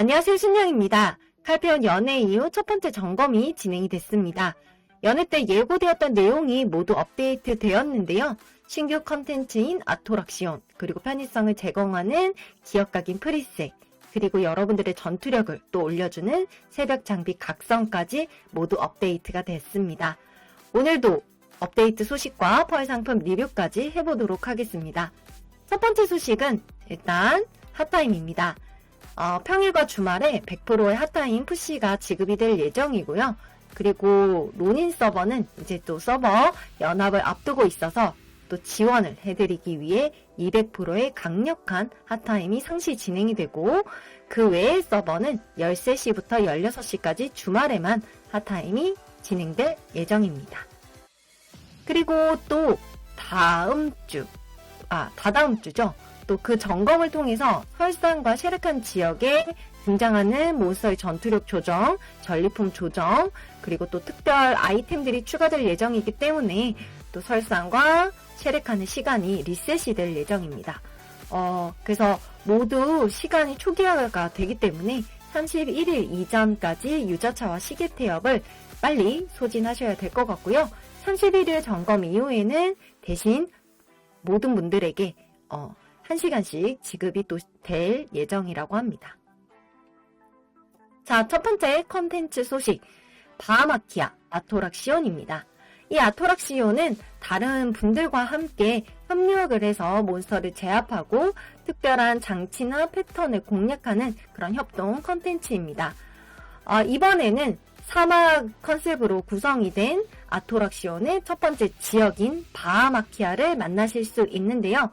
안녕하세요, 신영입니다. 칼페온 연애 이후 첫 번째 점검이 진행이 됐습니다. 연애 때 예고되었던 내용이 모두 업데이트 되었는데요. 신규 컨텐츠인 아토락시온, 그리고 편의성을 제공하는 기억각인 프리셋, 그리고 여러분들의 전투력을 또 올려주는 새벽 장비 각성까지 모두 업데이트가 됐습니다. 오늘도 업데이트 소식과 펄 상품 리뷰까지 해보도록 하겠습니다. 첫 번째 소식은 일단 핫타임입니다. 어, 평일과 주말에 100%의 핫타임 푸시가 지급이 될 예정이고요. 그리고 론인 서버는 이제 또 서버 연합을 앞두고 있어서 또 지원을 해드리기 위해 200%의 강력한 핫타임이 상시 진행이 되고 그 외의 서버는 13시부터 16시까지 주말에만 핫타임이 진행될 예정입니다. 그리고 또 다음 주, 아, 다다음 주죠. 또 그 점검을 통해서 설산과 쉐르칸 지역에 등장하는 몬스터의 전투력 조정, 전리품 조정, 그리고 또 특별 아이템들이 추가될 예정이기 때문에 또 설산과 쉐르칸의 시간이 리셋이 될 예정입니다. 어, 그래서 모두 시간이 초기화가 되기 때문에 31일 이전까지 유저차와 시계 태엽을 빨리 소진하셔야 될 것 같고요. 31일 점검 이후에는 대신 모든 분들에게 어, 1시간씩 지급이 또 될 예정이라고 합니다. 자, 첫 번째 컨텐츠 소식. 바하마키아 아토락시온입니다. 이 아토락시온은 다른 분들과 함께 협력을 해서 몬스터를 제압하고 특별한 장치나 패턴을 공략하는 그런 협동 컨텐츠입니다. 어, 이번에는 사막 컨셉으로 구성이 된 아토락시온의 첫 번째 지역인 바하마키아를 만나실 수 있는데요.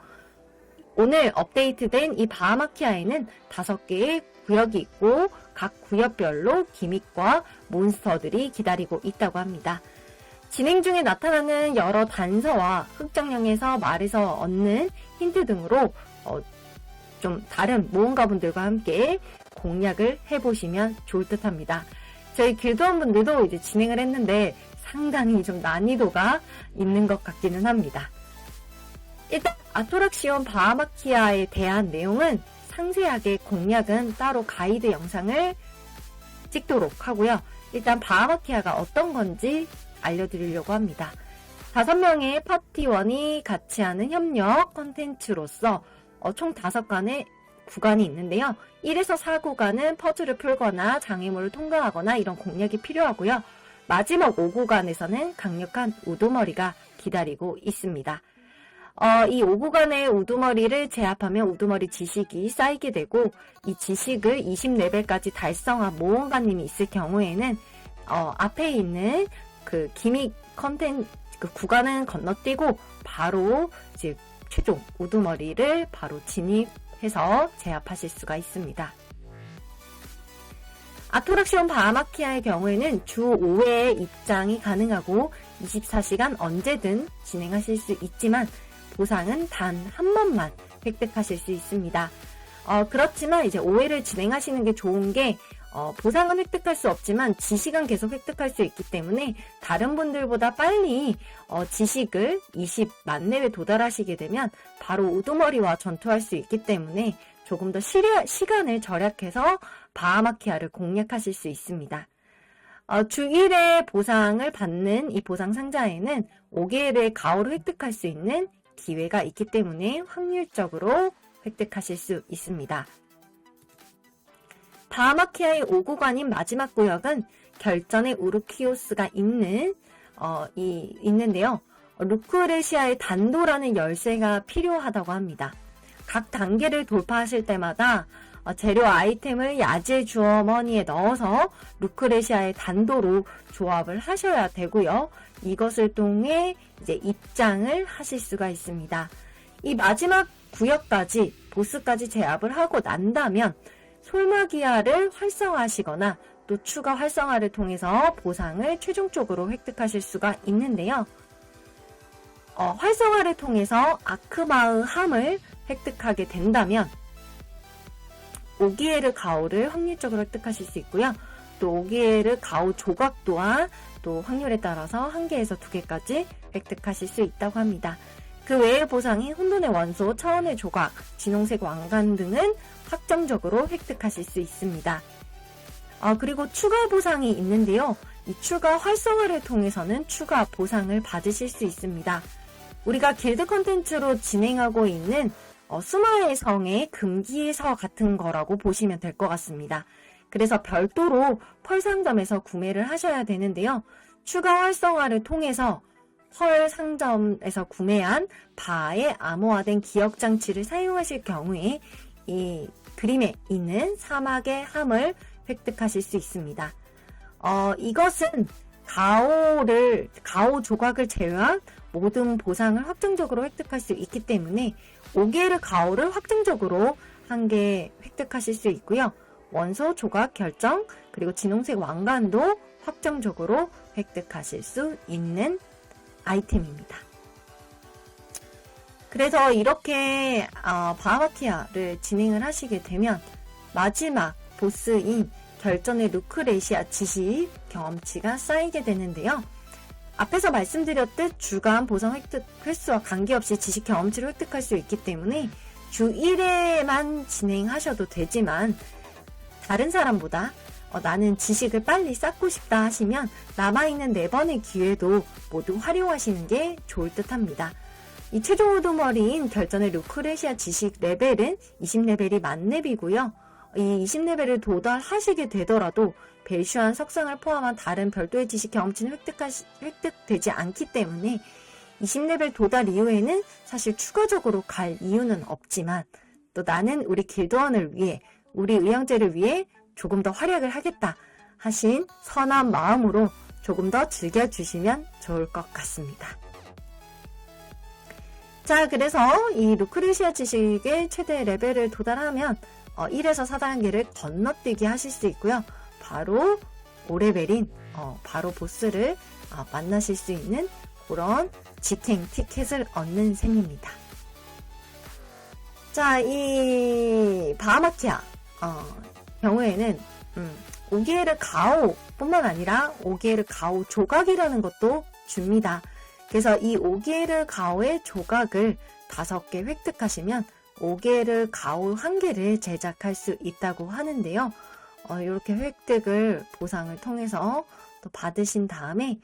오늘 업데이트된 이 바하마키아에는 다섯 개의 구역이 있고 각 구역별로 기믹과 몬스터들이 기다리고 있다고 합니다. 진행 중에 나타나는 여러 단서와 흑정령에서 말에서 얻는 힌트 등으로 어, 좀 다른 모험가분들과 함께 공략을 해보시면 좋을 듯 합니다. 저희 길드원분들도 이제 진행을 했는데 상당히 좀 난이도가 있는 것 같기는 합니다. 일단 아토락시온 바하마키아에 대한 내용은 상세하게 공략은 따로 가이드 영상을 찍도록 하고요. 일단 바하마키아가 어떤 건지 알려드리려고 합니다. 다섯 명의 파티원이 같이 하는 협력 컨텐츠로서 어, 총 다섯 간의 구간이 있는데요. 1에서 4구간은 퍼즐을 풀거나 장애물을 통과하거나 이런 공략이 필요하고요. 마지막 5구간에서는 강력한 우두머리가 기다리고 있습니다. 어, 이 5구간의 우두머리를 제압하면 우두머리 지식이 쌓이게 되고 이 지식을 20레벨까지 달성한 모험가님이 있을 경우에는 어, 앞에 있는 그 기믹 컨텐 그 구간은 건너뛰고 바로 이제 최종 우두머리를 바로 진입해서 제압하실 수가 있습니다. 아토락시온 바하마키아의 경우에는 주 5회 입장이 가능하고 24시간 언제든 진행하실 수 있지만 보상은 단 한 번만 획득하실 수 있습니다. 어, 그렇지만 이제 5회를 진행하시는 게 좋은 게 어, 보상은 획득할 수 없지만 지식은 계속 획득할 수 있기 때문에 다른 분들보다 빨리 어, 지식을 20만 내에 도달하시게 되면 바로 우두머리와 전투할 수 있기 때문에 조금 더 시려, 시간을 절약해서 바하마키아를 공략하실 수 있습니다. 어, 주 1회 보상을 받는 이 보상 상자에는 5개의 가오를 획득할 수 있는 기회가 있기 때문에 확률적으로 획득하실 수 있습니다. 바하마키아의 5구간인 마지막 구역은 결전의 우르키오스가 있는 어, 이 있는데요. 루크레시아의 단도라는 열쇠가 필요하다고 합니다. 각 단계를 돌파하실 때마다 어, 재료 아이템을 야제 주어머니에 넣어서 루크레시아의 단도로 조합을 하셔야 되고요. 이것을 통해 이제 입장을 하실 수가 있습니다. 이 마지막 구역까지 보스까지 제압을 하고 난다면 솔마기아를 활성화하시거나 또 추가 활성화를 통해서 보상을 최종적으로 획득하실 수가 있는데요. 어, 활성화를 통해서 아크마의 함을 획득하게 된다면 오기에르 가오를 확률적으로 획득하실 수 있고요. 또 오기에르 가오 조각 또한 또 확률에 따라서 한 개에서 두 개까지 획득하실 수 있다고 합니다. 그 외의 보상인 혼돈의 원소, 차원의 조각, 진홍색 왕관 등은 확정적으로 획득하실 수 있습니다. 어, 그리고 추가 보상이 있는데요. 이 추가 활성화를 통해서는 추가 보상을 받으실 수 있습니다. 우리가 길드 컨텐츠로 진행하고 있는 어, 수마의 성의 금기의 서 같은 거라고 보시면 될 것 같습니다. 그래서 별도로 펄 상점에서 구매를 하셔야 되는데요. 추가 활성화를 통해서 펄 상점에서 구매한 바에 암호화된 기억 장치를 사용하실 경우에 이 그림에 있는 사막의 함을 획득하실 수 있습니다. 어, 이것은 가오를 가오 조각을 제외한 모든 보상을 확정적으로 획득할 수 있기 때문에 5개의 가오를 확정적으로 한 개 획득하실 수 있고요. 원소 조각 결정 그리고 진홍색 왕관도 확정적으로 획득하실 수 있는 아이템입니다. 그래서 이렇게 어, 바하마키아를 진행을 하시게 되면 마지막 보스인 결전의 루크레시아 지식 경험치가 쌓이게 되는데요. 앞에서 말씀드렸듯 주간 보상 획득 횟수와 관계없이 지식 경험치를 획득할 수 있기 때문에 주 1회만 진행하셔도 되지만 다른 사람보다 어, 나는 지식을 빨리 쌓고 싶다 하시면 남아있는 4번의 기회도 모두 활용하시는 게 좋을 듯 합니다. 이 최종 우두머리인 결전의 루크레시아 지식 레벨은 20레벨이 만렙이고요. 이 20레벨을 도달하시게 되더라도 벨슈한 석상을 포함한 다른 별도의 지식 경험치는 획득하시, 획득되지 않기 때문에 20레벨 도달 이후에는 사실 추가적으로 갈 이유는 없지만 또 나는 우리 길드원을 위해 우리 의형제를 위해 조금 더 활약을 하겠다 하신 선한 마음으로 조금 더 즐겨주시면 좋을 것 같습니다. 자, 그래서 이 루크레시아 지식의 최대 레벨을 도달하면 어, 1에서 4단계를 건너뛰기 하실 수 있고요. 바로 5레벨인 어, 바로 보스를 어, 만나실 수 있는 그런 직행 티켓을 얻는 셈입니다. 자, 이 바하마키아 어, 경우에는 음, 오기에르 가오 뿐만 아니라 오기에르 가오 조각이라는 것도 줍니다. 그래서 이 오기에르 가오의 조각을 다섯 개 획득하시면 오게르 가오 한 개를 제작할 수 있다고 하는데요. 어, 이렇게 획득을 보상을 통해서 또 받으신 다음에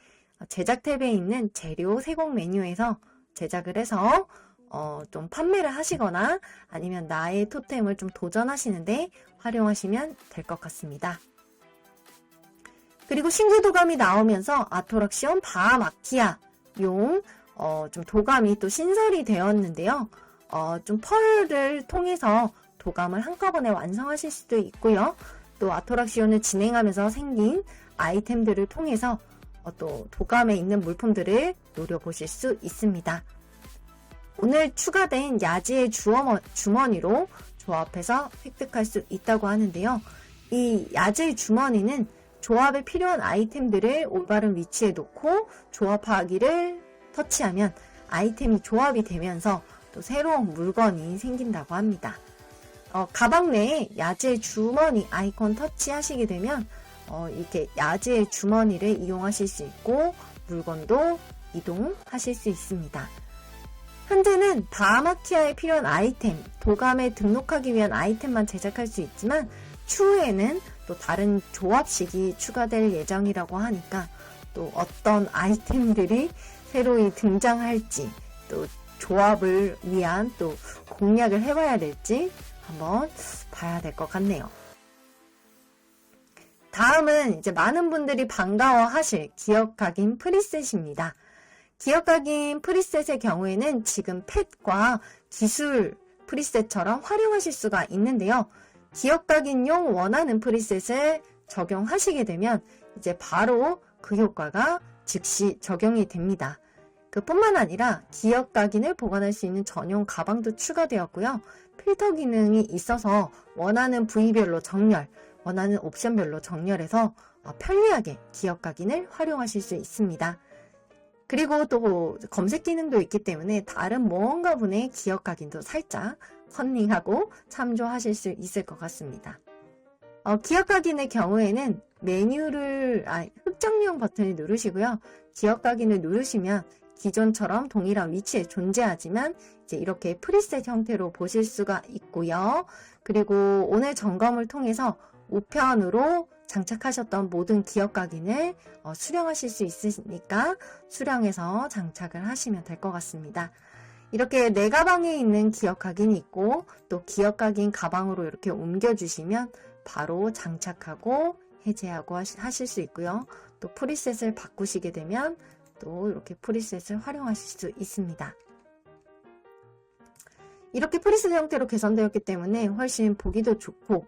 제작 탭에 있는 재료 세공 메뉴에서 제작을 해서 어, 좀 판매를 하시거나 아니면 나의 토템을 좀 도전하시는데 활용하시면 될 것 같습니다. 그리고 신규 도감이 나오면서 아토락시온 바마키아 용, 어, 좀 도감이 또 신설이 되었는데요. 어, 좀 펄을 통해서 도감을 한꺼번에 완성하실 수도 있고요. 또 아토락시온을 진행하면서 생긴 아이템들을 통해서 어, 또 도감에 있는 물품들을 노려보실 수 있습니다. 오늘 추가된 야지의 주머니로 조합해서 획득할 수 있다고 하는데요. 이 야지의 주머니는 조합에 필요한 아이템들을 올바른 위치에 놓고 조합하기를 터치하면 아이템이 조합이 되면서 또 새로운 물건이 생긴다고 합니다. 어, 가방 내에 야제 주머니 아이콘 터치하시게 되면 어, 이렇게 야제 주머니를 이용하실 수 있고 물건도 이동하실 수 있습니다. 현재는 바하마키아에 필요한 아이템, 도감에 등록하기 위한 아이템만 제작할 수 있지만 추후에는 또 다른 조합식이 추가될 예정이라고 하니까 또 어떤 아이템들이 새로이 등장할지 또 조합을 위한 또 공략을 해봐야 될지 한번 봐야 될 것 같네요. 다음은 이제 많은 분들이 반가워하실 기억각인 프리셋입니다. 기억각인 프리셋의 경우에는 지금 펫과 기술 프리셋처럼 활용하실 수가 있는데요. 기억각인용 원하는 프리셋을 적용하시게 되면 이제 바로 그 효과가 즉시 적용이 됩니다. 그뿐만 아니라 기억 각인을 보관할 수 있는 전용 가방도 추가되었고요. 필터 기능이 있어서 원하는 부위별로 정렬, 원하는 옵션별로 정렬해서 어, 편리하게 기억 각인을 활용하실 수 있습니다. 그리고 또 검색 기능도 있기 때문에 다른 무언가 분의 기억 각인도 살짝 컨닝하고 참조하실 수 있을 것 같습니다. 어, 기억 각인의 경우에는 메뉴를 아, 흑정령 버튼을 누르시고요. 기억 각인을 누르시면 기존처럼 동일한 위치에 존재하지만 이제 이렇게 프리셋 형태로 보실 수가 있고요. 그리고 오늘 점검을 통해서 우편으로 장착하셨던 모든 기억 각인을 어, 수령하실 수 있으니까 수령해서 장착을 하시면 될 것 같습니다. 이렇게 내 가방에 있는 기억 각인이 있고 또 기억 각인 가방으로 이렇게 옮겨주시면 바로 장착하고 해제하고 하실 수 있고요. 또 프리셋을 바꾸시게 되면 또 이렇게 프리셋을 활용하실 수 있습니다. 이렇게 프리셋 형태로 개선되었기 때문에 훨씬 보기도 좋고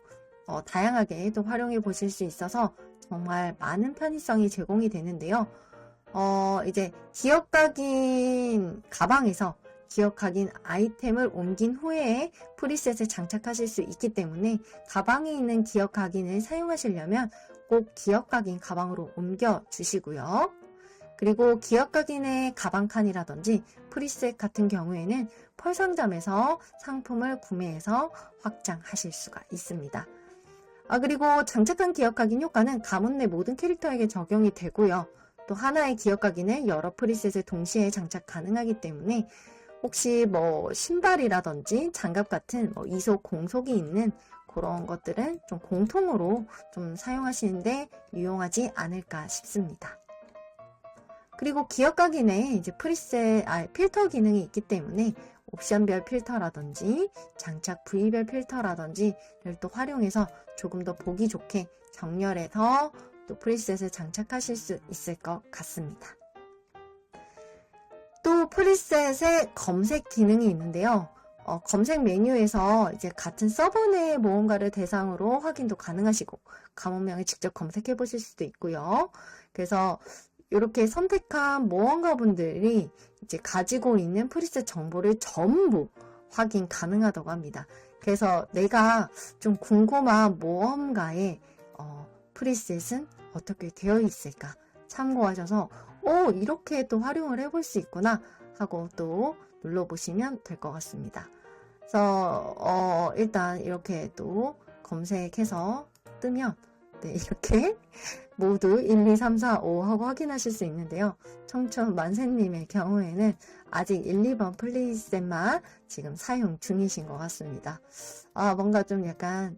어, 다양하게 또 활용해 보실 수 있어서 정말 많은 편의성이 제공이 되는데요. 어, 이제 기억 각인 가방에서 기억 각인 아이템을 옮긴 후에 프리셋을 장착하실 수 있기 때문에 가방에 있는 기억 각인을 사용하시려면 꼭 기억 각인 가방으로 옮겨 주시고요. 그리고 기억 각인의 가방 칸이라든지 프리셋 같은 경우에는 펄 상점에서 상품을 구매해서 확장하실 수가 있습니다. 아, 그리고 장착한 기억 각인 효과는 가문 내 모든 캐릭터에게 적용이 되고요. 또 하나의 기억 각인을 여러 프리셋에 동시에 장착 가능하기 때문에 혹시 뭐 신발이라든지 장갑 같은 뭐 이속 공속이 있는 그런 것들은 좀 공통으로 좀 사용하시는데 유용하지 않을까 싶습니다. 그리고 기억 각인에 이제 프리셋, 아, 필터 기능이 있기 때문에 옵션별 필터라든지 장착 부위별 필터라든지를 또 활용해서 조금 더 보기 좋게 정렬해서 또 프리셋을 장착하실 수 있을 것 같습니다. 또 프리셋의 검색 기능이 있는데요. 어, 검색 메뉴에서 이제 같은 서버 내 모험가를 대상으로 확인도 가능하시고 가문명을 직접 검색해 보실 수도 있고요. 그래서 이렇게 선택한 모험가 분들이 이제 가지고 있는 프리셋 정보를 전부 확인 가능하다고 합니다. 그래서 내가 좀 궁금한 모험가의 어, 프리셋은 어떻게 되어 있을까 참고하셔서 오 이렇게 또 활용을 해볼 수 있구나 하고 또 눌러보시면 될 것 같습니다. 그래서 어, 일단 이렇게 또 검색해서 뜨면 네, 이렇게 모두 1, 2, 3, 4, 5 하고 확인하실 수 있는데요. 청춘 만세님의 경우에는 아직 1, 2번 플리셋만 지금 사용 중이신 것 같습니다. 아, 뭔가 좀 약간,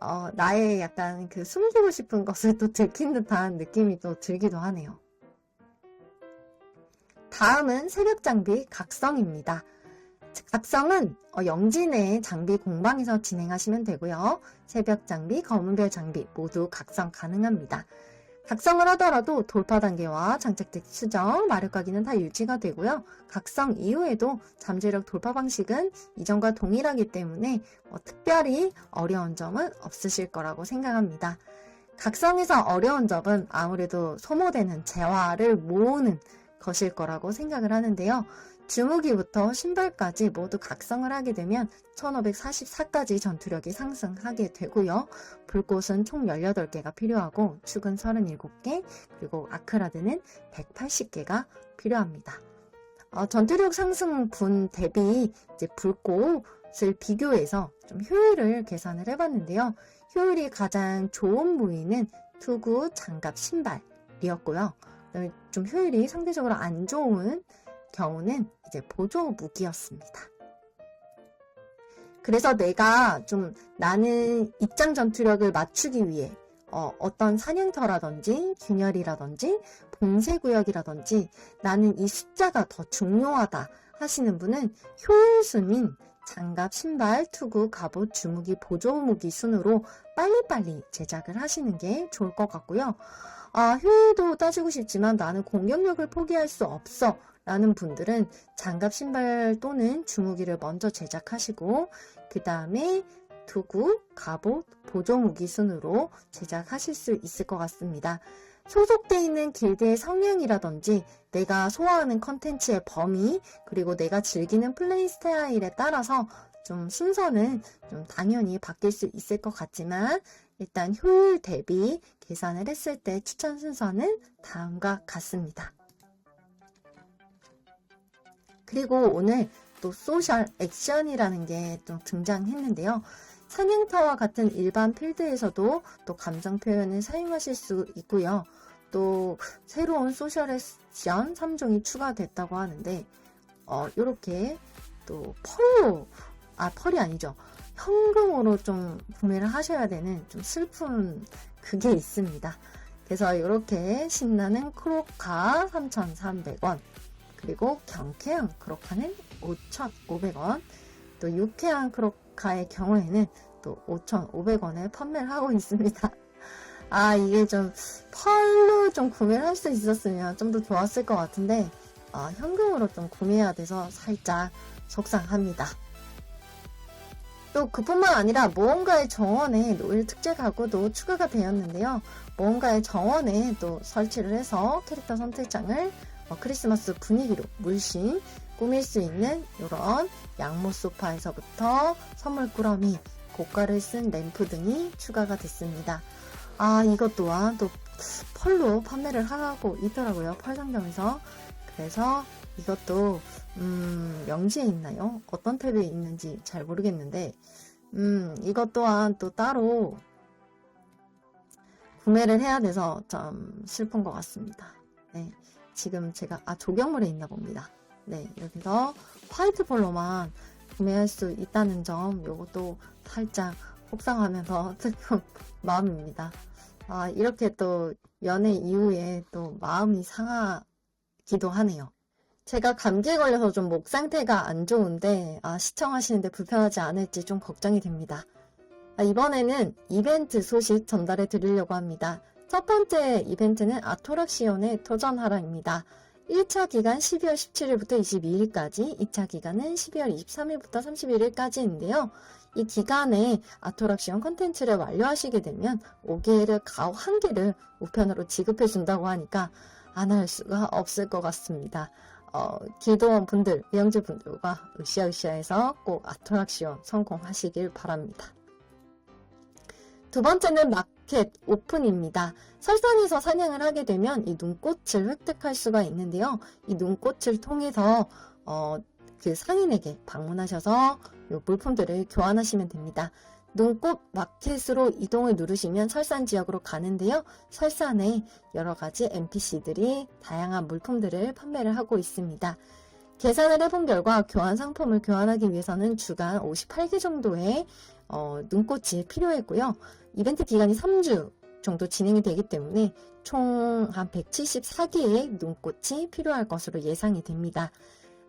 어, 나의 약간 그 숨기고 싶은 것을 또 들킨 듯한 느낌이 또 들기도 하네요. 다음은 새벽 장비 각성입니다. 각성은 어, 영진의 장비 공방에서 진행하시면 되고요. 새벽 장비, 검은별 장비 모두 각성 가능합니다. 각성을 하더라도 돌파 단계와 장착덱 수정, 마력 각인은 다 유지가 되고요. 각성 이후에도 잠재력 돌파 방식은 이전과 동일하기 때문에 뭐 특별히 어려운 점은 없으실 거라고 생각합니다. 각성에서 어려운 점은 아무래도 소모되는 재화를 모으는 것일 거라고 생각을 하는데요. 주무기부터 신발까지 모두 각성을 하게 되면 1544까지 전투력이 상승하게 되고요. 불꽃은 총 18개가 필요하고 축은 37개, 그리고 아크라드는 180개가 필요합니다. 어, 전투력 상승 분 대비 이제 불꽃을 비교해서 좀 효율을 계산을 해봤는데요. 효율이 가장 좋은 부위는 투구, 장갑, 신발이었고요. 그다음에 좀 효율이 상대적으로 안 좋은 경우는 이제 보조 무기였습니다. 그래서 내가 좀 나는 입장 전투력을 맞추기 위해 어, 떤 사냥터라든지 균열이라든지 봉쇄구역이라든지 나는 이 숫자가 더 중요하다 하시는 분은 효율순인 장갑, 신발, 투구, 갑옷, 주무기, 보조무기 순으로 빨리빨리 제작을 하시는 게 좋을 것 같고요. 아, 효율도 따지고 싶지만 나는 공격력을 포기할 수 없어. 라는 분들은 장갑, 신발 또는 주무기를 먼저 제작하시고, 그 다음에 투구, 갑옷, 보조무기 순으로 제작하실 수 있을 것 같습니다. 소속돼 있는 길드의 성향이라든지 내가 소화하는 컨텐츠의 범위 그리고 내가 즐기는 플레이 스타일에 따라서 좀 순서는 좀 당연히 바뀔 수 있을 것 같지만 일단 효율 대비 계산을 했을 때 추천 순서는 다음과 같습니다. 그리고 오늘 또 소셜 액션이라는 게또 등장했는데요. 사냥터와 같은 일반 필드에서도 또 감정 표현을 사용하실 수 있고요. 또 새로운 소셜 액션 3종이 추가됐다고 하는데 어, 요렇게 또 펄로 아 펄이 아니죠. 현금으로 좀 구매를 하셔야 되는 좀 슬픈 그게 있습니다. 그래서 이렇게 신나는 크로카 3,300원 그리고 경쾌한 크로카는 5,500원 또 유쾌한 크로카의 경우에는 또 5,500원에 판매를 하고 있습니다. 아 이게 좀 펄로 좀 구매를 할 수 있었으면 좀 더 좋았을 것 같은데 아, 현금으로 좀 구매해야 돼서 살짝 속상합니다. 또 그뿐만 아니라 모험가의 정원에 노일 특제 가구도 추가가 되었는데요. 모험가의 정원에 또 설치를 해서 캐릭터 선택장을 어, 크리스마스 분위기로 물씬 꾸밀 수 있는 이런 양모 소파에서부터 선물 꾸러미, 고가를 쓴 램프 등이 추가가 됐습니다. 아, 이것 또한 또 펄로 판매를 하고 있더라고요. 펄 상점에서. 그래서 이것도 음, 명지에 있나요? 어떤 탭에 있는지 잘 모르겠는데 음, 이것 또한 또 따로 구매를 해야 돼서 좀 슬픈 것 같습니다. 네, 지금 제가 아 조경물에 있나 봅니다. 네, 이렇게 해서 화이트 펄로만 구매할 수 있다는 점 요것도 살짝 속상하면서 슬픈 마음입니다. 아, 이렇게 또 연애 이후에 또 마음이 상하기도 하네요. 제가 감기에 걸려서 좀 목 상태가 안 좋은데 아, 시청하시는데 불편하지 않을지 좀 걱정이 됩니다. 아, 이번에는 이벤트 소식 전달해 드리려고 합니다. 첫 번째 이벤트는 아토락시온의 도전하라입니다. 1차 기간 12월 17일부터 22일까지, 2차 기간은 12월 23일부터 31일까지인데요. 이 기간에 아토락시온 컨텐츠를 완료하시게 되면 5개를 가오 1개를 우편으로 지급해 준다고 하니까 안 할 수가 없을 것 같습니다. 어, 기도원 분들, 의형제 분들과 으쌰으쌰해서 꼭 아토락시온 성공하시길 바랍니다. 두 번째는 마켓 오픈입니다. 설산에서 사냥을 하게 되면 이 눈꽃을 획득할 수가 있는데요. 이 눈꽃을 통해서 어, 그 상인에게 방문하셔서 이 물품들을 교환하시면 됩니다. 눈꽃 마켓으로 이동을 누르시면 설산 지역으로 가는데요. 설산에 여러 가지 NPC들이 다양한 물품들을 판매를 하고 있습니다. 계산을 해본 결과 교환 상품을 교환하기 위해서는 주간 58개 정도의 어, 눈꽃이 필요했고요. 이벤트 기간이 3주 정도 진행이 되기 때문에 총 한 174개의 눈꽃이 필요할 것으로 예상이 됩니다.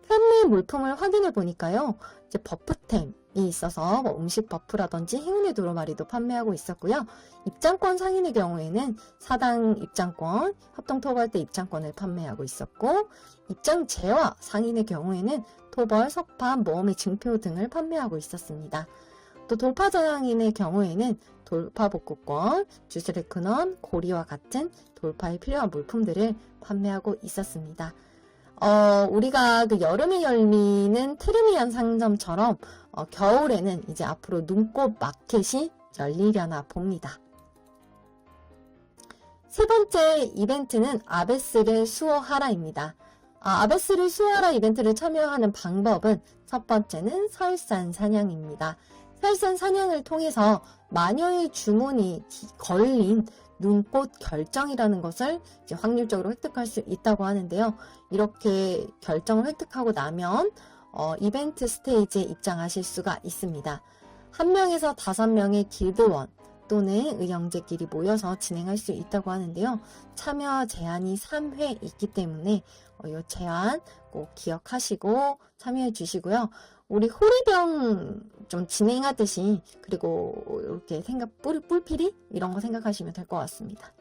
판매 물품을 확인해 보니까요. 이제 버프템이 있어서 뭐 음식 버프라든지 행운의 두루마리도 판매하고 있었고요. 입장권 상인의 경우에는 사당 입장권, 협동 토벌대 입장권을 판매하고 있었고 입장 제와 상인의 경우에는 토벌, 석판, 모험의 증표 등을 판매하고 있었습니다. 또 돌파 저항인의 경우에는 돌파 복구권, 주스레크넌, 고리와 같은 돌파에 필요한 물품들을 판매하고 있었습니다. 어, 우리가 그 여름에 열리는 트르미안 상점처럼 어, 겨울에는 이제 앞으로 눈꽃 마켓이 열리려나 봅니다. 세 번째 이벤트는 아베스를 수호하라입니다. 아, 아베스를 수호하라 이벤트를 참여하는 방법은 첫 번째는 설산 사냥입니다. 설산 사냥을 통해서 마녀의 주문이 기- 걸린 눈꽃 결정이라는 것을 이제 확률적으로 획득할 수 있다고 하는데요. 이렇게 결정을 획득하고 나면 어, 이벤트 스테이지에 입장하실 수가 있습니다. 한 명에서 다섯 명의 길드원 또는 의형제끼리 모여서 진행할 수 있다고 하는데요. 참여 제한이 3회 있기 때문에 어, 이 제한 꼭 기억하시고 참여해 주시고요. 우리 호리병 좀 진행하듯이 그리고 이렇게 생각 뿔 뿔피리 이런 거 생각하시면 될 것 같습니다.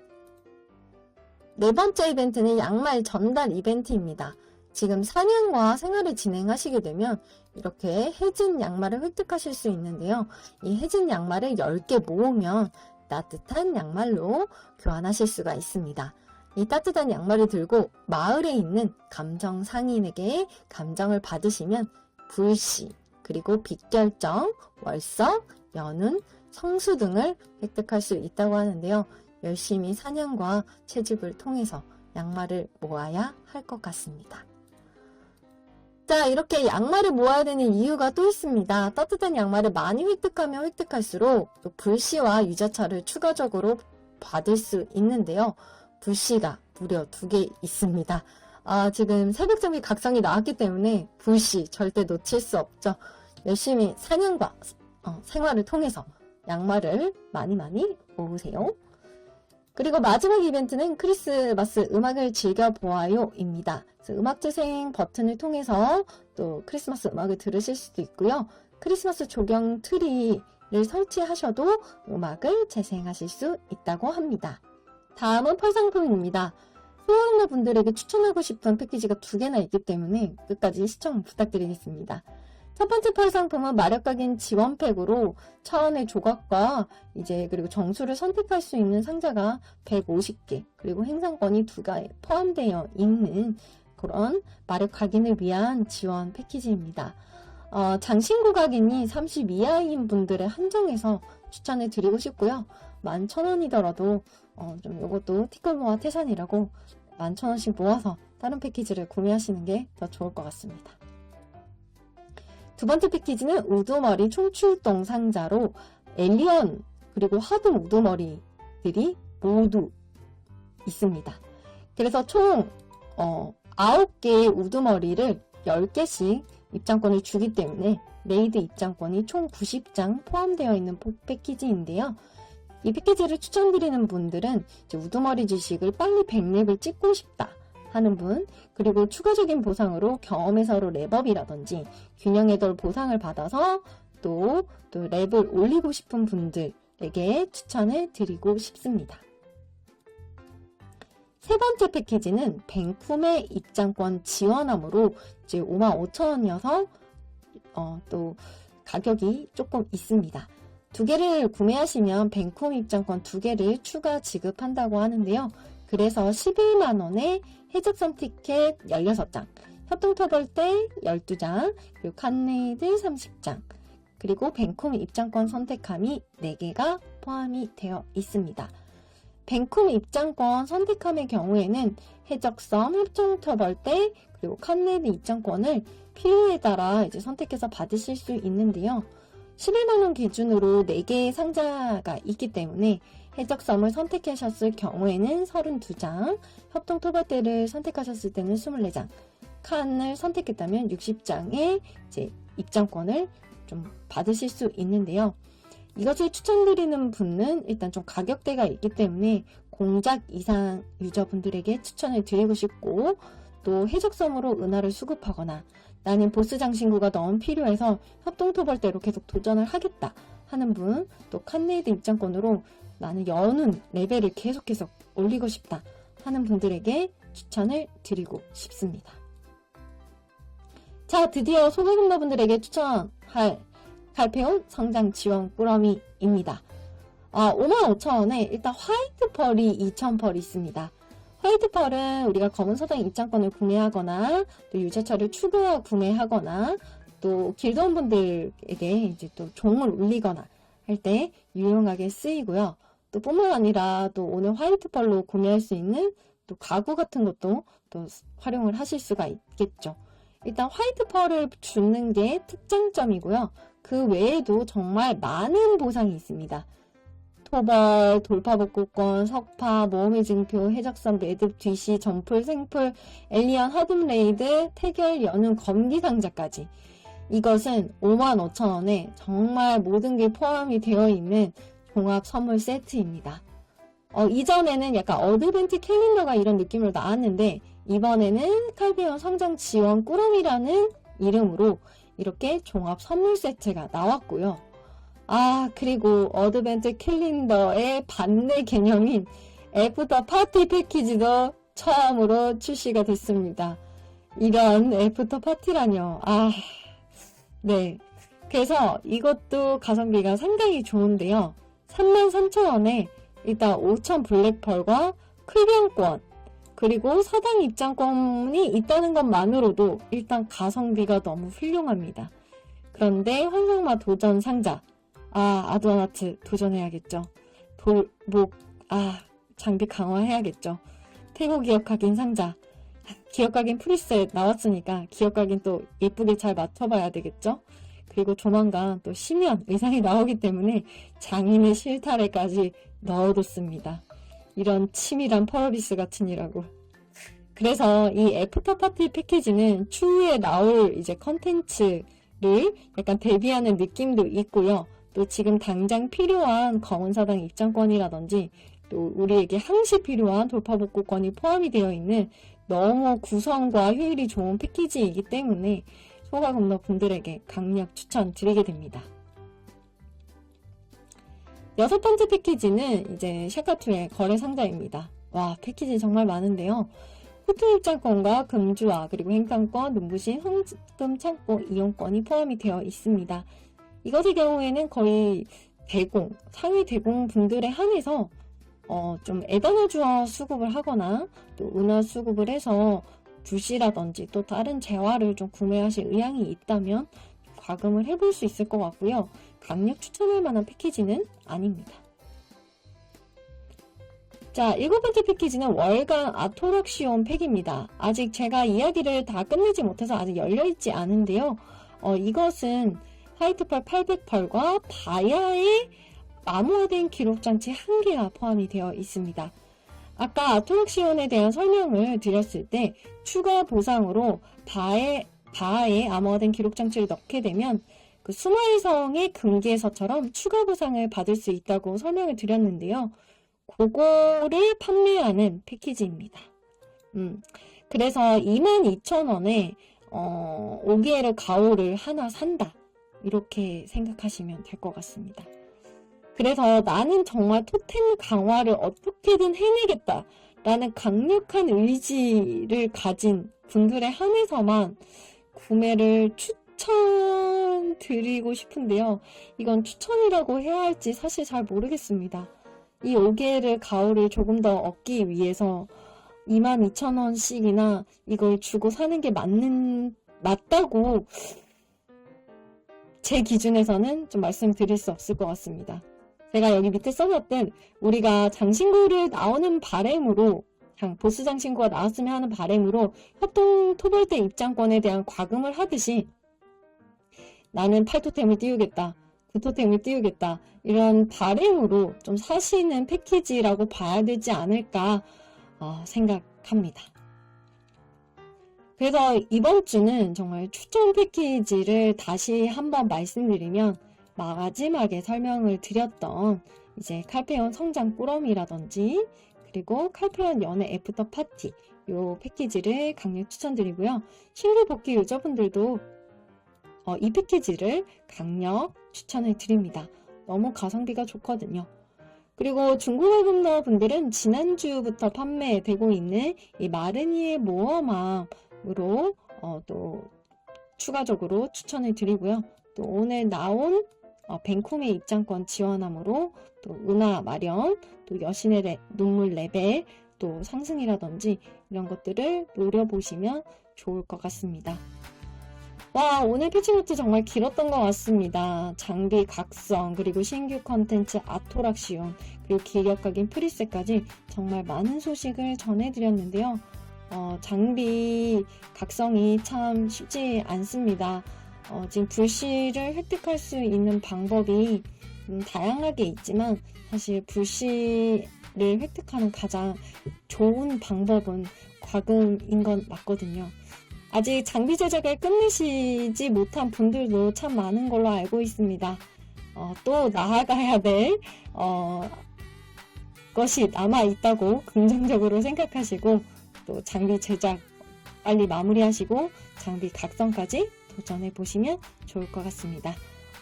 네 번째 이벤트는 양말 전달 이벤트입니다. 지금 사냥과 생활을 진행하시게 되면 이렇게 해진 양말을 획득하실 수 있는데요. 이 해진 양말을 10개 모으면 따뜻한 양말로 교환하실 수가 있습니다. 이 따뜻한 양말을 들고 마을에 있는 감정 상인에게 감정을 받으시면 불씨, 그리고 빚결정, 월석, 연운, 성수 등을 획득할 수 있다고 하는데요. 열심히 사냥과 채집을 통해서 양말을 모아야 할 것 같습니다. 자, 이렇게 양말을 모아야 되는 이유가 또 있습니다. 따뜻한 양말을 많이 획득하면 획득할수록 또 불씨와 유자차를 추가적으로 받을 수 있는데요. 불씨가 무려 두 개 있습니다. 아, 지금 새벽잠이 각성이 나왔기 때문에 불씨 절대 놓칠 수 없죠. 열심히 사냥과 어, 생활을 통해서 양말을 많이 많이 모으세요. 그리고 마지막 이벤트는 크리스마스 음악을 즐겨보아요입니다. 그래서 음악 재생 버튼을 통해서 또 크리스마스 음악을 들으실 수도 있고요. 크리스마스 조경 트리를 설치하셔도 음악을 재생하실 수 있다고 합니다. 다음은 펄상품입니다. 소아용러 분들에게 추천하고 싶은 패키지가 두 개나 있기 때문에 끝까지 시청 부탁드리겠습니다. 첫 번째 펄 상품은 마력 각인 지원팩으로 차원의 조각과 이제 그리고 정수를 선택할 수 있는 상자가 150개 그리고 행상권이 두개 포함되어 있는 그런 마력 각인을 위한 지원 패키지입니다. 어, 장신구 각인이 30 이하인 분들의 한정해서 추천해 드리고 싶고요. 11,000원이더라도 어, 좀 이것도 티끌모아 태산이라고 11,000원씩 모아서 다른 패키지를 구매하시는 게 더 좋을 것 같습니다. 두 번째 패키지는 우두머리 총출동 상자로 엘리언 그리고 하등 우두머리들이 모두 있습니다. 그래서 총 어, 9개의 우두머리를 10개씩 입장권을 주기 때문에 레이드 입장권이 총 90장 포함되어 있는 패키지인데요. 이 패키지를 추천드리는 분들은 우두머리 지식을 빨리 100렙을 찍고 싶다 하는 분, 그리고 추가적인 보상으로 경험의 서로 랩업이라든지 균형의 돌 보상을 받아서 또, 또 랩을 올리고 싶은 분들에게 추천을 드리고 싶습니다. 세 번째 패키지는 뱅쿰의 입장권 지원함으로 이제 55,000원이어서 어, 또 가격이 조금 있습니다. 두 개를 구매하시면 뱅쿰 입장권 두 개를 추가 지급한다고 하는데요. 그래서 11만원에 해적선 티켓 16장, 협동터벌대 12장, 그리고 칸네이드 30장, 그리고 뱅쿰 입장권 선택함이 4개가 포함이 되어 있습니다. 뱅쿰 입장권 선택함의 경우에는 해적섬, 협동터벌대, 그리고 칸네이드 입장권을 필요에 따라 이제 선택해서 받으실 수 있는데요. 11만원 기준으로 4개의 상자가 있기 때문에 해적섬을 선택하셨을 경우에는 32장, 협동 토벌대를 선택하셨을 때는 24장, 칸을 선택했다면 60장의 이제 입장권을 좀 받으실 수 있는데요. 이것을 추천드리는 분은 일단 좀 가격대가 있기 때문에 공작 이상 유저분들에게 추천을 드리고 싶고 또 해적섬으로 은하를 수급하거나 나는 보스 장 신구가 너무 필요해서 협동토벌대로 계속 도전을 하겠다 하는 분, 또 칸네이드 입장권으로 나는 여는 레벨을 계속해서 올리고 싶다 하는 분들에게 추천을 드리고 싶습니다. 자, 드디어 소개금러분들에게 추천할 칼페온 성장 지원 꾸러미입니다. 아, 55,000원에 일단 화이트 펄이 2,000펄 있습니다. 화이트 펄은 우리가 검은 서당 입장권을 구매하거나 또 유자차를 추가 구매하거나 또 길드원 분들에게 이제 또 종을 울리거나 할 때 유용하게 쓰이고요. 또 뿐만 아니라 또 오늘 화이트 펄로 구매할 수 있는 또 가구 같은 것도 또 활용을 하실 수가 있겠죠. 일단 화이트 펄을 주는 게 특장점이고요. 그 외에도 정말 많은 보상이 있습니다. 토벌, 돌파복구권, 석파, 모험의 증표, 해적선, 매듭, 뒤시, 점풀, 생풀, 엘리언, 허듬 레이드, 태결, 연운, 검기상자까지. 이것은 55,000원에 정말 모든 게 포함이 되어 있는 종합 선물 세트입니다. 어, 이전에는 약간 어드벤트 캘린더가 이런 느낌으로 나왔는데 이번에는 칼비온 성장 지원 꾸러미라는 이름으로 이렇게 종합 선물 세트가 나왔고요. 아 그리고 어드벤트 캘린더의 반대 개념인 애프터 파티 패키지도 처음으로 출시가 됐습니다. 이런 애프터 파티라뇨. 아, 네. 그래서 이것도 가성비가 상당히 좋은데요. 33,000원에 일단 5,000 블랙펄과 클병권 그리고 사당 입장권이 있다는 것만으로도 일단 가성비가 너무 훌륭합니다. 그런데 환상마 도전 상자 아 아드와나트 도전해야겠죠. 돌 목 아 장비 강화해야겠죠. 태고 기억하긴 상자 기억하긴 프리셋 나왔으니까 기억하긴 또 예쁘게 잘 맞춰봐야 되겠죠. 그리고 조만간 또 심연 의상이 나오기 때문에 장인의 실타래까지 넣어뒀습니다. 이런 치밀한 펄어비스 같으니라고. 그래서 이 애프터 파티 패키지는 추후에 나올 이제 컨텐츠를 약간 대비하는 느낌도 있고요. 또 지금 당장 필요한 검은사당 입장권이라든지 또 우리에게 항시 필요한 돌파복구권이 포함이 되어 있는 너무 구성과 효율이 좋은 패키지이기 때문에 소가금러 분들에게 강력 추천드리게 됩니다. 여섯 번째 패키지는 이제 샤카투의 거래 상자입니다. 와, 패키지 정말 많은데요. 호텔 입장권과 금주와 그리고 행상권, 눈부신 황금 창고 이용권이 포함이 되어 있습니다. 이것의 경우에는 거의 대공, 상위 대공 분들에 한해서 어, 좀 에너주화 수급을 하거나 또 은화 수급을 해서 불시라든지 또 다른 재화를 좀 구매하실 의향이 있다면 과금을 해볼 수 있을 것 같고요. 강력 추천할 만한 패키지는 아닙니다. 자, 일곱 번째 패키지는 월간 아토락시온 팩입니다. 아직 제가 이야기를 다 끝내지 못해서 아직 열려있지 않은데요. 어, 이것은 화이트펄 800펄과 바야의 마모화된 기록장치 한 개가 포함이 되어 있습니다. 아까 아토락시온에 대한 설명을 드렸을 때 추가 보상으로 바의, 바의 암호화된 기록장치를 넣게 되면 그 수마이성의 금기에서처럼 추가 보상을 받을 수 있다고 설명을 드렸는데요. 그거를 판매하는 패키지입니다. 음, 그래서 22,000원에 어, 오기에르 가오를 하나 산다. 이렇게 생각하시면 될 것 같습니다. 그래서 나는 정말 토템 강화를 어떻게든 해내겠다. 라는 강력한 의지를 가진 분들에 한해서만 구매를 추천드리고 싶은데요. 이건 추천이라고 해야 할지 사실 잘 모르겠습니다. 이 5개를 가오를 조금 더 얻기 위해서 22,000원씩이나 이걸 주고 사는 게 맞는, 맞다고 제 기준에서는 좀 말씀드릴 수 없을 것 같습니다. 제가 여기 밑에 써놨던 우리가 장신구를 나오는 바램으로 보스 장신구가 나왔으면 하는 바램으로 협동 토벌대 입장권에 대한 과금을 하듯이 나는 팔토템을 띄우겠다. 구토템을 띄우겠다. 이런 바램으로 좀 사시는 패키지라고 봐야 되지 않을까 어, 생각합니다. 그래서 이번 주는 정말 추천 패키지를 다시 한번 말씀드리면 마지막에 설명을 드렸던 이제 칼페온 성장 꾸러미라든지 그리고 칼페온 연애 애프터 파티 요 패키지를 강력 추천드리고요. 신규 복귀 유저분들도 어, 이 패키지를 강력 추천을 드립니다. 너무 가성비가 좋거든요. 그리고 중국어 분너 분들은 지난주부터 판매되고 있는 이 마르니의 모험함 으로 어, 또 추가적으로 추천을 드리고요. 또 오늘 나온 어, 벤콤의 입장권 지원함으로 또 은하 마련, 또 여신의 레, 눈물 레벨, 또 상승이라든지 이런 것들을 노려보시면 좋을 것 같습니다. 와, 오늘 패치노트 정말 길었던 것 같습니다. 장비 각성, 그리고 신규 컨텐츠 아토락시온, 그리고 기력각인 프리셋까지 정말 많은 소식을 전해드렸는데요. 어, 장비 각성이 참 쉽지 않습니다. 어, 지금 불씨를 획득할 수 있는 방법이 음, 다양하게 있지만 사실 불씨를 획득하는 가장 좋은 방법은 과금인 건 맞거든요. 아직 장비 제작을 끝내시지 못한 분들도 참 많은 걸로 알고 있습니다. 어, 또 나아가야 될 어, 것이 남아 있다고 긍정적으로 생각하시고 또 장비 제작 빨리 마무리하시고 장비 각성까지 도전해 보시면 좋을 것 같습니다.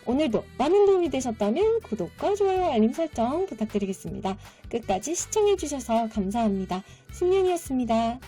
오늘도 많은 도움이 되셨다면 구독과 좋아요, 알림 설정 부탁드리겠습니다. 끝까지 시청해주셔서 감사합니다. 승윤이었습니다.